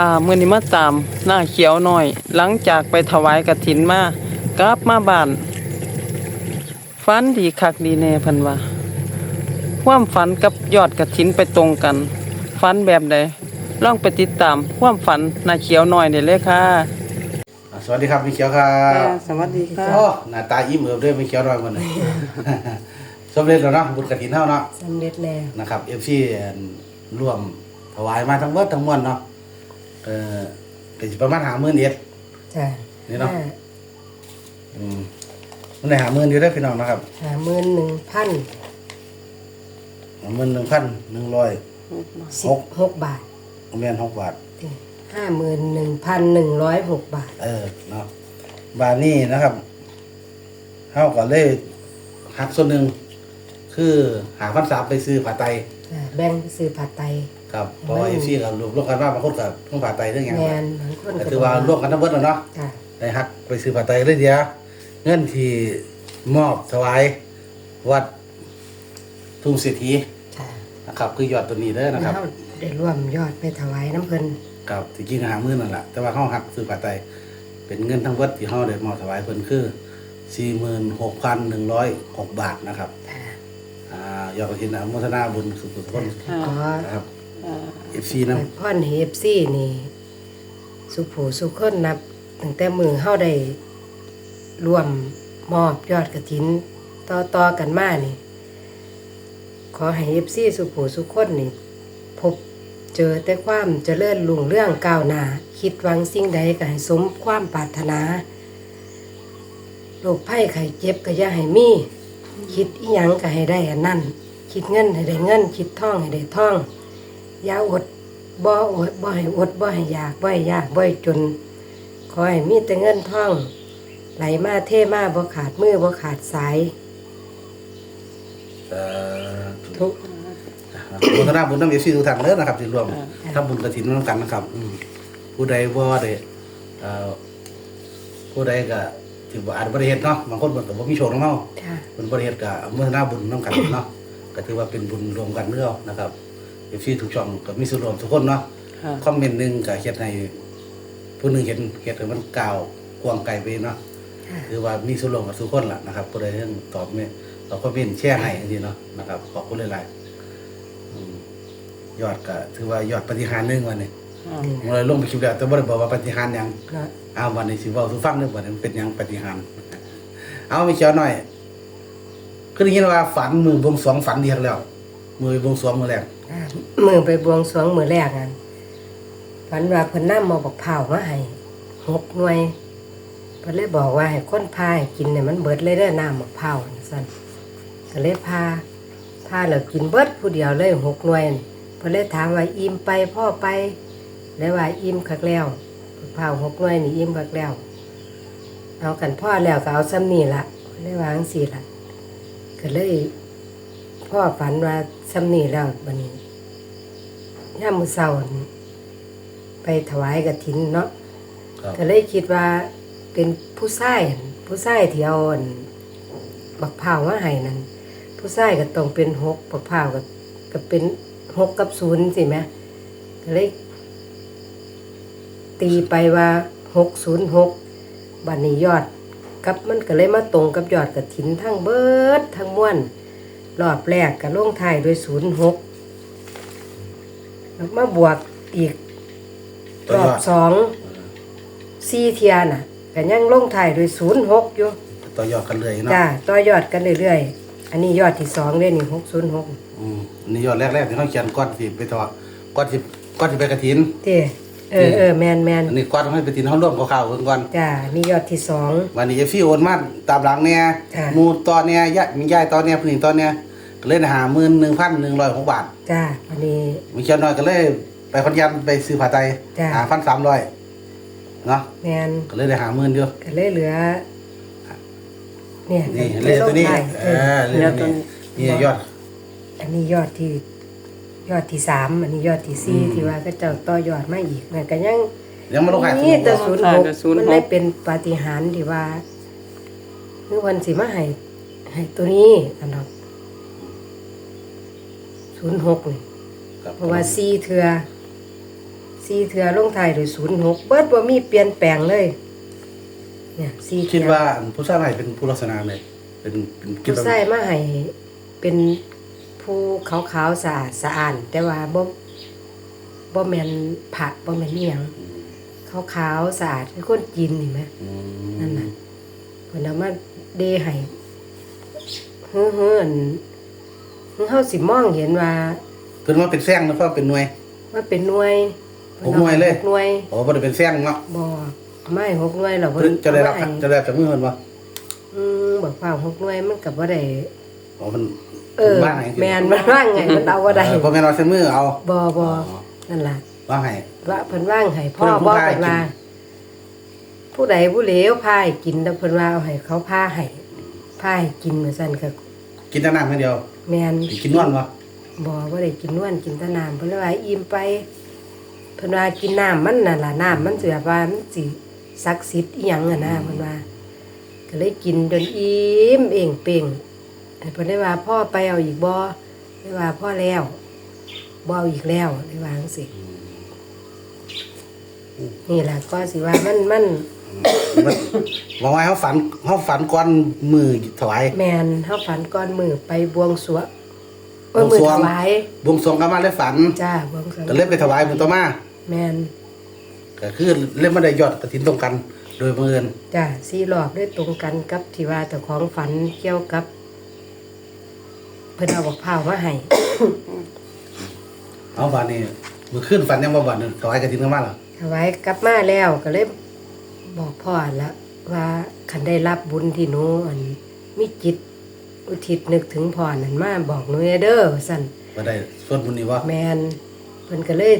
ค่ะมื่อนี้มาตามหน้าเขียวหน่อย หลังจากไปถวายกฐินมากลับมาบ้านฝันดีคักดีแน่เพันว่าความฝันกับยอดกฐินไปตรงกันฝันแบบใดลองไปติดตามความฝันหน้าเขียวหน่อยนี่เลยค่ะอะ สวัสดีครับพี่เขียวครับสวัสดีค่ะโอ้หน้าตายิ้มเอิบด้วยพี่เขียวน้อยคนหนึงสำเร็จแล้วเนาะบุญกฐินเท่าเนาะสำเร็จแล้วนะครับเอฟซีร่วมถวายมาทั้งเบิดทั้งมวลเนาะ เออเป็นประมาณหาหมื่นเอ็ดจ้ะนี่เนาะอืมมันได้หาหมื่นอยู่ได้อพี่น้องนะครับหาหมื่นหนึ่งพันหาหมื่นหนึ่งพันหนึ่งร้อย สิหบก หกบาทเมียนหกบาท ห้าหมื่นหนึ่งพันหนึ่งร้อยหกบาท เออเนาะบาทนี้นะครับเท่ากับเลยหักส่วนหนึ่งคือหาพันสามไปซื้อผ้าไตรจ้ะแบ่งไปซื้อผัดไต ครับเพราะว่าเอฟซีกับรวมรวมกันว่าบางคนกับต้องผ่าไตเรื่องอย่างแมไรนบางคนก็ก็คือว่าร่วมกันทั้งหมดแล้วเนาะจ้ะได้ฮักไปซื้อผ่าไตเลยเดียวเงินที่มอบถวายวัดทุ่งเศรษฐีจ้ะนะครับ คือยอดตัวนี้เด้อนะครับ แล้วได้ร่วมยอดไปถวายน้ำเพิ่นกับที่จริงหามื่นนั่นแหละแต่ว่าเขาหักซื้อผ่าไตเป็นเงินทั้งหมดที่เขาได้มอบถวายเพิ่นคือสี่หมื่นหกพันหนึ่งร้อยหกบาทนะครับจ้ะอ่ายอดกระถินอนุโมทนาบุญสุขสุขคนขอนะครับ เอฟซีไปนะพ่อนเฮฟซี่นี่ สุผูสุขคนนับตั้งแต่มือเฮาได้ร่วมมอบยอดกระถิน ต่อต่อๆกันมานี่ ขอให้เอฟซีสุผูสุขคนนี่ พบเจอแต่ความเจริญรุ่งเรื่องก้าวหน้าคิดหวังสิ่งใดก็ให้สมความปรารถนาโรคภัยไข้เจ็บก็อย่าให้มีคิดอีหยังก็ให้ได้อันนั้นคิดเงินให้ได้เงิน คิดท่องให้ได้ท่อง อย่าอดบ่อดบ่ให้อดบ่ให้อยากบ่ให้ยากบ่ให้จน ขอให้มีแต่เงินท่อง ไหลมาเทมาบ่ขาดมือบ่ขาดสายเอ่อทุกอนุโมทนาบุญน้ำเอฟซีทุกท่านเลยนะครับที่ร่วมทำบุญกระถินร่วมกันนะครับอืมผู้ใดว่าได้เอ่อผู้ใดก็ที่บ่อาจบริเหตุเนาะบางคนเพิ่นก็บ่มีโชคนำเฮาค่ะเพิ่นบริเหตุก็อนุโมทนาบุญนํกันเนาะก็ถือว่าเป็นบุญรวมกันเรื่องนะครับ เอฟซีทุกช่องก็มีส่วนร่วมทุกคนเนาะค่ะคอมเมนต์หนึงก็เฮ็ดให้ผู้หนึงเห็นเฮ็ดให้มันก้าวกว้างไกลไปเนาะค่ะคือว่ามีส่วนร่วมกับทุกคนล่ะนะครับผู้ใดเรื่องตอบเนี่ยตอบคอมเมนต์แชร์ให้จริงๆเนาะนะครับขอบคุณหลายๆอืมยอดก็ถือว่ายอดปฏิหารย์หนึงวันนี้นี่ผมเลยลงไปคลิปแล้วแต่บ่ได้บอกว่าปฏิหารย์หยังเนาะเอาวันนี้สิเว้าสู่ฟังเด้อวันนี้มันเป็นหยังปฏิหารย์เอามีเขียวหน่อยคือได้ยินว่าฝันมือบวงสรวงฝันดีครับแล้ว มือบวงสรวงมือแรกอ่ามือไปบวงสรวงมือแรกนั่นฝันว่าเพิ่นนำมาบอกเผามาให้หกหน่วยเพิ่นเลยบอกว่าให้คนพาให้กินเนี่ยมันเบิดเลยเด้อน้ำบอกเผาสั่นก็เลยพาพาแล้วกินเบิดผู้เดียวเลยหกหน่วยนั่เพิ่นเลยถามว่าอิ่มไปพ่อไปแล้วว่าอิ่มคักแล้วบอกเผาหกหน่วยนี่อิ่มคักแล้ว เอากันพ่อแล้วก็เอาซ้ำนี่ละเลยวาจังสี่ละก็เลย พ่อฝันว่าซ้ำนี่แล้วบันนี้ย่ามมือเศร้านี่ไปถวายกฐินเนาะครับ ก็เลยคิดว่าเป็นผู้ชายหั่นผู้ชายที่เอาอั่นบักพร้าวมาให้นั่นผู้ชายก็ต้องเป็นหกบักพร้าวก็ก็เป็นหกกับศูนย์สิแหมก็เลย ตีไปว่าหกศูนย์หกบันนี้ยอดกับมันก็เลยมาตรงกับยอดกระถินทั้งเบิดทั้งม้วน รอบแรกก็ลงท้ายด้วยศูนย์หกแล้วมาบวกอีกตัรวยออบดสองสี่เทียน่ะก็ยังลงท้ายด้วยศูนย์หกอยู่ต่อยอดกันเลยเนาะจ้าต่อยอดกันเรื่อยๆ อันนี้ยอดที่สองเลยนี่หกศูนย์หกอืมอันนี่ยอดแรกๆที่เขาเขียนก้อนสิไปต่อก้อนสิก้อนสิไปกระถินเต้เออเออแมนแมนอันนี้ก้อนให้ไปถินเขาร่วมกับข้าวเพิ่นก่อนจ้านี่ยอดที่สองวันนี้เอฟซีโอนมาตามหลังเนี่ยค่ะหมูตอนเนี่ยยะมียายตอนเนี่ยผู้หญิงตอนเนี่ย ก็เลยหาหมื่นหนึ่งพันหนึ่งร้อยหกบาทจ้าอันนี้มีเขียวน้อยก็เลยไปคอนยันไปซื้อผ้าไตรจ้ะ หาพันสามร้อยเนาะแมนก็เลยได้หาหมื่นเดียวก็เลยเหลือ เนี่ยนี่เลขตัวนี้ลงท้ายเอเอออเลขตัวนี้นี่ยอด อันนี้ยอดที่ ยอดที่สามอันนี้ยอดที่สี่อืม ที่ว่าก็เจ้าต่อยอดมาอีกนั่นก็ยังยังมาลงขายนี่แต่สูศูงนย์ค่ะหกแต่06 มันได้เป็นปาฏิหาริย์ที่ว่าเมื่อวันสิมาให้ให้ตัวนี้อันดอก ศูนย์หกนี่ครับเพราะว่าสี่เทือสี่เทือลงท้ายด้วยศูนย์หกเบิดบ่มีเปลี่ยนแปลงเลย เนี่ยสี่คิดเทื่อว่าอันผู้ชายใหม่เป็นผู้ลักษณะเลยเป็นเป็นคิดผู้ว่าใส่มาให้เป็นผู้ขาวๆสะอาดสะอาดแต่ว่าบ่บ่แม่นผักบ่แม่นอีหยังขาวๆสะอาดคือคนจีนนี่แหม อืมนั่นน่ะ เพิ่นเอามาเดให้เฮ้อเฮ้ออัน เฮ้อเฮาสิมองเห็นว่าเพิ่นว่าเป็นแซงนะเพราะเป็นหน่วย มันเป็นหน่วยหกหน่วยเลยหกหน่วยโอ้บ่ได้เป็นแซงเนาะบ่ไม่หกหน่วยหรอกเพิ่นจะได้รับเอามาให้จะได้รับจากมือเพิ่นบ่อืมบอกว่าหกหน่วยมันก็บ่ได้อ๋อมันเออว่าไงแม่นมันว่าไงมันเอาบ่ได้เออบ่แม่นเอาใส่มือเอาบ่บ่อ๋อนั่นล่ะว่าให้ว่าเพิ่นว่างให้พ่อเพิ่นผู้บอกพาให้เพิ่นว่ากินผู้ใดผู้เหลวพาให้กินแล้วเพิ่นว่าเอาให้เขาพาให้พาให้กินว่าซั่นก็กินแต่น้ำอย่างเดียว แม่นสิกินนวลบ่บ่บ่ได้กินนวลกินแต่น้ำเพิ่นเลยว่าอิ่มไปเพิ่นว่ากินน้ำมันน่ะล่ะน้ำมันสิแบบว่ามันสิศักดิ์สิทธิ์อีหยังอะนะเพิ่นว่า ก็เลยกินจนอิ่มเองเป่งให้เพิ่นได้ว่าพ่อไปเอาอีกบ่ได้ว่าพ่อแล้วบ่เอาอีกแล้วได้ว่าจังซี่นี่ล่ะก็สิว่ามันมันมัน บอกว่าเขาฝันเขาฝันก่อนมือถวายแมนเฮาฝันก่อนมือไปบวงสรวงเออบวงมือสรวงถวายบวงสรวงก็มาเลยฝันจ้าบวงสรวงก็เลยไปถวายบุญต่อมาแมนก็คือเล่นมาได้ยอดกระถินตรงกัน โดยบังเอิญจ้าสี่รอบด้วยตรงกันกับที่ว่าเจ้าของฝันเกี่ยวกับ เพิ่นเอาบักพร้าวมาให้ เอาฝันนี่มือขึ้นฝันยังบ่บ่นถวายกระถินกันมาเหรอถวายกลับมาแล้วก็เลย บอกพ่อละว่าคันได้รับบุญที่หนูอันมีจิตอุทิศนึกถึงพ่อนั่นมาบอกหนูเด้อว่าซั่นบ่ได้ส่วนบุญนี่บ่แมนเพิ่นก็เลย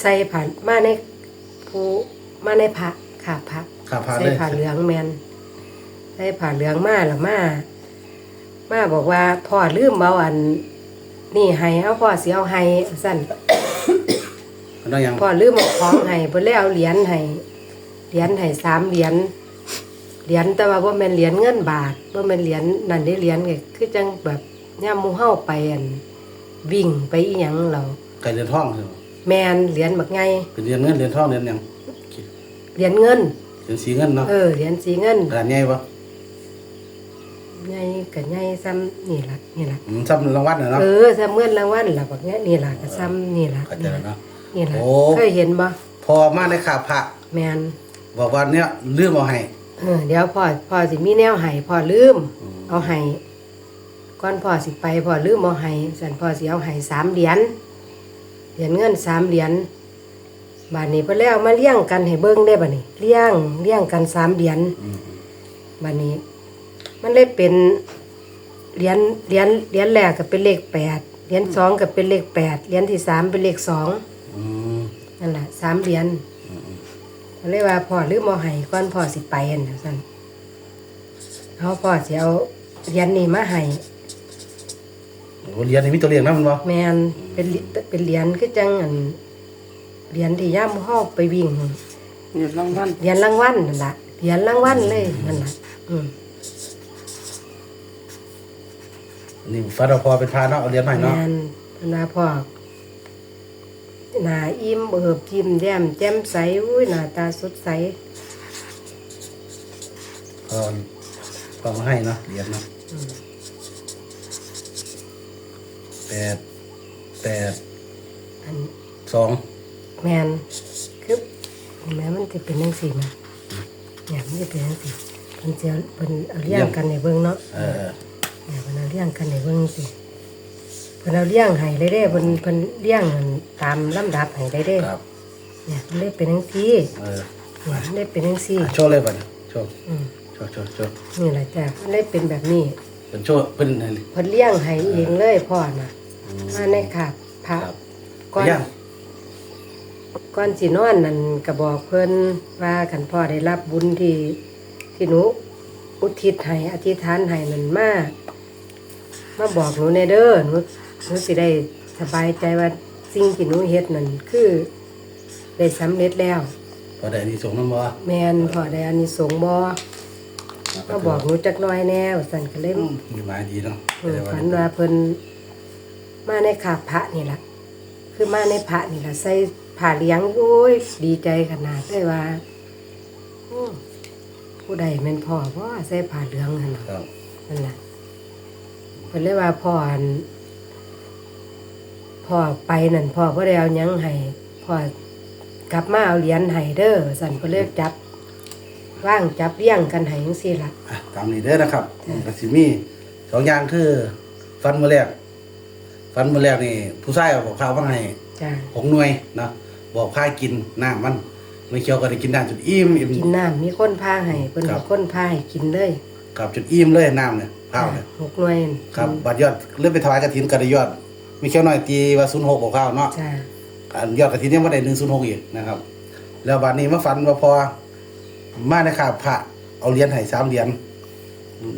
ใส่ผ่านมาในผู้มาในพระขาพระข้าพาใส่เลยผ้าเหลืองแมนใส่ผ้าเหลืองมาแล้วมามาบอกว่าพ่อลืมเอาอัน นี่ให้เอาพ่อสิเอาให้สั่นมันต้องยังพ่อลืมเอาของให้เพิ่นเลยเอาเหรียญให้ เหรียญให้สามเหรียญเหรียญแต่ว่าบ่แม่นเหรียญเงินบาทบ่แม่นเหรียญนั่นได้เหรียญก็คือจังแบบย่ามหมู่เฮาไปอันวิ่งไปอีหยังเราไก่เรือนทองใช่บ่แมนเหรียญบักไงเป็นเรือนเงินเรือนทองเรือนหยังเหรียญเงินเรือนสีเงินเนาะเออเหรียญสีเงินขนาดใหญ่บ่ไงกับไงซ้ำนี่ล่ะนี่ล่ะอืมซ้ำรางวัลน่ะเนาะเออซ้ำเงินรางวัลล่ะบักเนี้ยนี่ล่ะก็ซ้ำนี่ล่ะเข้าใจแล้วเนาะนี่ล่ะโอ้เคยเห็นบ่พอมาในข้าพระแมน บอกว่าเนี่ยลืมเอาให้เออเดี๋ยวพ่อพ่อสิมีแนวให้พ่อลืม เอาให้ก่อนพ่อสิไปพ่อลืมเอาให้สันพ่อสิเอาให้สามเหรียญเหรียญเงินสามเหรียญบาดนี้เพิ่นแล้วมาเลี้ยงกันให้เบิ่งได้บัดนี้เลี้ยงเลี้ยงกันสามเหรียญอืมบัดนี้ มันเลยเป็นเหรียญเหรียญเหรียญแรกก็เป็นเลขแปดเหรียญสองก็เป็นเลขแปดเหรียญที่สามเป็นเลขสองอืมนั่นแหละสามเหรียญก็ เลยว่าพ่อลืมเอาให้ก่อนพ่อสิไปอันนั้นซั่นเอาพ่อสิเอาเหรียญนี้มาให้โอ้เรียนนี่มีตัวเรียนนะมันบ่แมนเป็นเหรียญเป็นเหรียญคือจังอันเหรียญที่ย่ามเฮาไปวิ่งนี่รางวัลเหรียญรางวัลนั่นล่ะเหรียญรางวัลเลยนั่นล่ะอืมนี่ฟัดเอาพอเป็นพาเนาะเอาเรียนใหม่แมเนาะนเพิ่นว่าพ่อ หน้าอิ่มเบิบยิ้มแย้มแจ่มใสอุ้ยหน้าตาสดใสพอพอมาให้เนาะเรียนเนาะแปดแปดอันสองแมนคือแม้มันจะเป็นจังซี่นะเนี่ยมันจะเป็นจังซี่เพิ่นสิเอาเพิ่นเอาเลี้ยงกันในเบิ่งเนาะเออเนี่ยเพิ่นเอาเลี้ยงกันในเบิ่งสิ เพิ่นเอาเลี้ยงให้เลยเด้เพิ่นเพิ่นเลี้ยงตามลำดับให้ได้เด้ครับ เนี่ยมันเลยเป็นจังซี่เออเนี่ยมันเลยเป็นจังซี่โชว์เลยป่ะเนี่ยโชว์อืมโชว์โชว์โชว์นี่แหละจ้ะมันเลยเป็นแบบนี้ เป็นโชว์เป็นอะไรเพิ่นเลี้ยงให้เองเลยพ่อน่ะมาในขาบพระครับก่อนย่างก่อนสินอนนั่นก็บอกเพิ่นว่าคันพ่อได้รับบุญที่ที่หนูอุทิศให้อธิษฐานให้นั่นมามาบอกหนูในเด้อหนู หนูสิได้สบายใจว่าสิ่งที่หนูเฮ็ดนั่นคือได้สำเร็จแล้ว พอได้อันนี้ส่งน้ำบ่แม่นพ่อได้อานิสงส์บ่มาบอกหนูจักหน้อยแน่ว่าซั่นก็เลยอืมมีหมายดีเนาะเออฝันว่าเพิ่นมาในขาบพระนี่ล่ะคือมาในพระนี่ล่ะใส่ผ่าเลี้ยงโอ้ยดีใจขนาดเลยว่าโอ้ผู้ใดแม่นพ่อพ่อใส่ผ่าเหลืองหั่นน่ะครับนั่นล่ะเพิ่นเลยว่าพ่ออัน พ่อไปนั่นพ่อบ่ได้เอาหยังให้พ่อกลับมาเอาเหรียญให้เด้อสั่นเพิ่นเลยจับว่างจับเลี้ยงกันให้จังซี่ล่ะอะตามนี้เด้อนะครับก็สิมีสองอย่างคือฟันมือแรกฟันมือแรกนี่ผู้ชายเอาบอกข้าวว่าให้จ้าหกหน่วยเนาะบอกพากินน้ำมันไม่เคี้ยวก็ได้กินน้ำจนอิ่มอิ่ม กินน้ำมีคนพาให้เพิ่นครัให้บ คนพาให้กินเลยกับจนอิ่มเลยน้ำเนี่ยข้าวเนี่ยหกหน่วยครับบัดยอดเลื่อนไปถวายกระถินกระไดยอด มีเคี้ยวหน่อยตีว่าศูนย์หกของข้าวเนาะจ้า อันยอดกระถินยังไม่ได้หนึ่งศูนย์หกอีกนะครับ แล้วบัดนี้มาฝันว่าพอมาในข่าวพระเอาเหรียญให้สามเหรียญ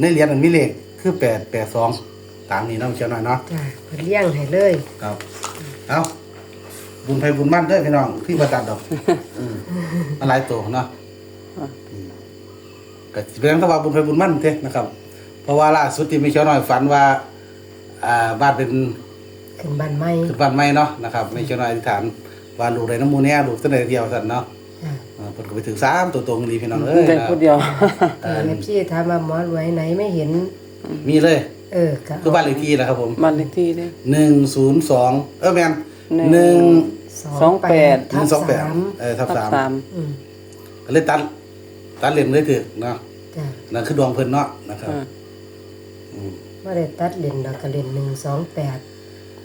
ในเหรียญมันมีเลขคือแปดแปดสองตามนี้เนาะเคี้ยวหน่อยเนาะ จ้าเพิ่นเลี้ยงให้เลยครับ เอาบุญไปบุญมั่นเด้อพี่น้องที่ประตัดดอกอืมมันหลายตัวเนาะอืมก็สิเป็นคำว่าบุญไปบุญมั่นเท่นะครับ เพราะว่าล่าสุดที่มีเชียวน้อยฝันว่า อ่าบ้านเป็น ขึ้นบ้านใหม่ขึ้นบ้านใหม่เนาะนะครับมีเชียวน้อยอธิษฐานว่าลูกได้น้ำมูเนี่ยลูกตั้งแต่เดียวสั่นเนาะจ้าอ่าเพิ่นก็ไปถึงสามตัวตรงดีพี่น้องเอ้ยได้นะ ผู้เดียวแต่เอฟซีถามว่าหมอรวยไหนไม่เห็น มีเลยเออก็คือบ้านเลขที่แหละครับผมบ้านเลขที่เด้ หนึ่งศูนย์สองเออแมนหหนึ่นึ่ง งสองแปดหนึ่งสองแปดทับสามเออทับทับสามสามอืมก็เลยตัดตัดเหรียญเลยถือเนาะจ้านั่นคือดวงเพิ่นเนาะนะครับ อ่า อืม ว่าได้ตัดเลนดอกกระเลนหนึ่งสองแปด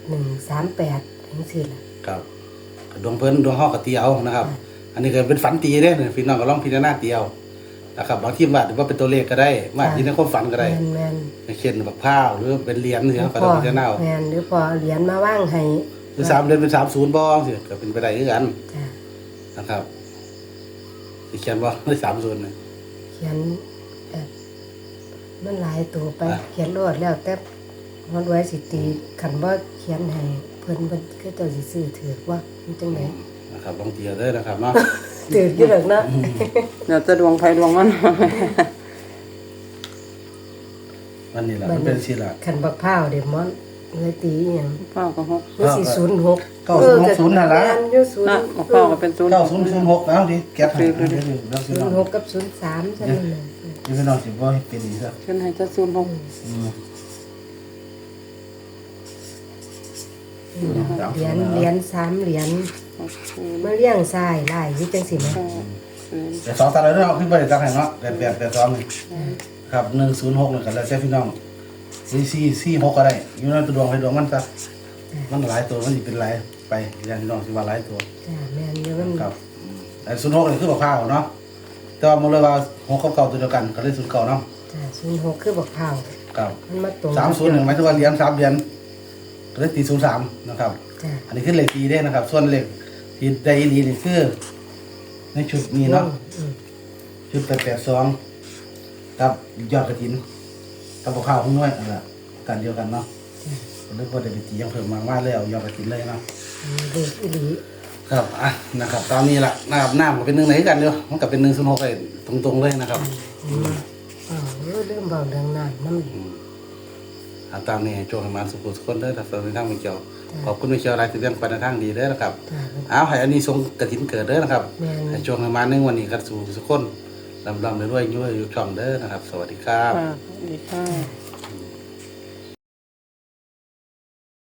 หนึ่งสามแปดทั้งสิ้นละ ครับก็ดวงเพิ่นดวงเฮาก็ตีเอานะครับ อันนี้ก็เป็นฝันตีเด้เนี่ยพี่น้องก็ลองพิจารณาตีเอานะครับบางทีมันอาจจะว่าเป็นตัวเลขก็ได้มันอาจจะในความฝันก็ได้แมนแมนเช่นบักพร้าวหรือเป็นเหรียญเนี่ยก็พ่ต้อองพิจารณาเอาแมนหรือพอเอาเหรียญมาว่างให้หรือสามเดือนเป็นสามศูนย์บ้องสิก็เป็นไปได้คือกันจ้านะครับสิเขียนว่าได้สามศูนย์เนี่ยเขียนแบบมันหลายตัวไปอะเขียนรวดแล้วแต่หมอรวยสิตีขันว่าเขียนให้เพิ่นเพิ่นก็เจ้าสิซื้อถือว่ามันจังไหนนะครับลองเตียเด้อนะครับเนาะถืออยู่หรอกเนาะเดี๋ยวจะดวงไฟดวงมันวันนี้แหละมันเป็นสิละขันบักพร้าวเด็มอนเลยตีอหย่างเป้าก็หกมันสี่ศูนย์หกเก้าศูนย์หกศูนย์น่ะละยูศูนย์นะเป้าก็เป็นศูนย์เก้าศูนย์ศูนย์หกแล้วดิแก๊ปให้เดี๋ยวเดี๋ยวเดี๋ยวศูพี่นน้องย์หกกับศูนย์สามใช่ไหมเนี่ยเดี๋ยวพี่น้องสิบ่ให้เป็นอีกซะขึ้นให้จะศูนย์หกอืม เหรียญเหรียญสามเหรียญหกศูนย์มาเลี้ยงทรายไล่วิจังสิไหมเก้าศูนย์แต่สองตาเลยเนาะขึ้นไปได้ตั้งให้เนาะแปดแปดแปดสองนี่ครับหนึ่งศูนย์หกนี่ก็แล้วแต่พี่น้องสี่สี่สี่หกก็ได้อยู่ในตัวดวงให้ดวงมันซะมันหลายตัวมันสิเป็นหลายไปอย่างพี่น้องสิว่าหลายตัวจ้าแม่นเดี๋ยวมันครับอืมไอ้ศูนย์หกนี่คือบอกข้าวเนาะแต่ว่ามันเลยว่าหกกับเก่าตัวเดียวกันก็เลยศูนย์เก่าเนาะจ้าศูนย์หกคือบักพร้าวครับมันมาตรงสามศูนย์หนึ่งหมายถึงว่าเหรียญสามเหรียญ ก็เลยตีศูนย์สามนะครับ จ้าอันนี้คือเลขตีได้นะครับ ส่วนเลขที่ได้อีหลีนี่คือในชุดนี้เนาะ อืมชุดแปดแปดสองกับยอดกระถินกับบอกข้าวของน้อยนั่นแหละกันเดียวกันเนาะจ้าก็เลยว่าได้ไปตียังเพิ่มมาว่าเลยเอายอดกระถินเลยเนาะอันนี้เลขอีหลีครับอะนะครับตามนี้ละนะครับน้ำก็เป็นหนึ่งไหนกันเดียวมันก็เป็นหนึ่งศูนย์หกเลยตรงๆเลยนะครับเห็นไหมอ๋อเริ่มเบาเรื่องน้ำน้ำ อืมอะตามนี้โจงให้มานสุขุสุขคนเด้อถ้าสนใจทางมิเกียวจ้ะขอบคุณมิเกียวรายที่เลี้ยงไปในทางดีเด้อนะครับจ้าเอาให้อันนี้ทรงกระถินเกิดเด้อนะครับแม่นให้โจงให้มาในวันนี้ครับสู่สุขคนลำลำรวยๆยุ่ยอยู่ช่องเด้อนะครับ สวัสดีครับค่ะสวัสดีค่ะ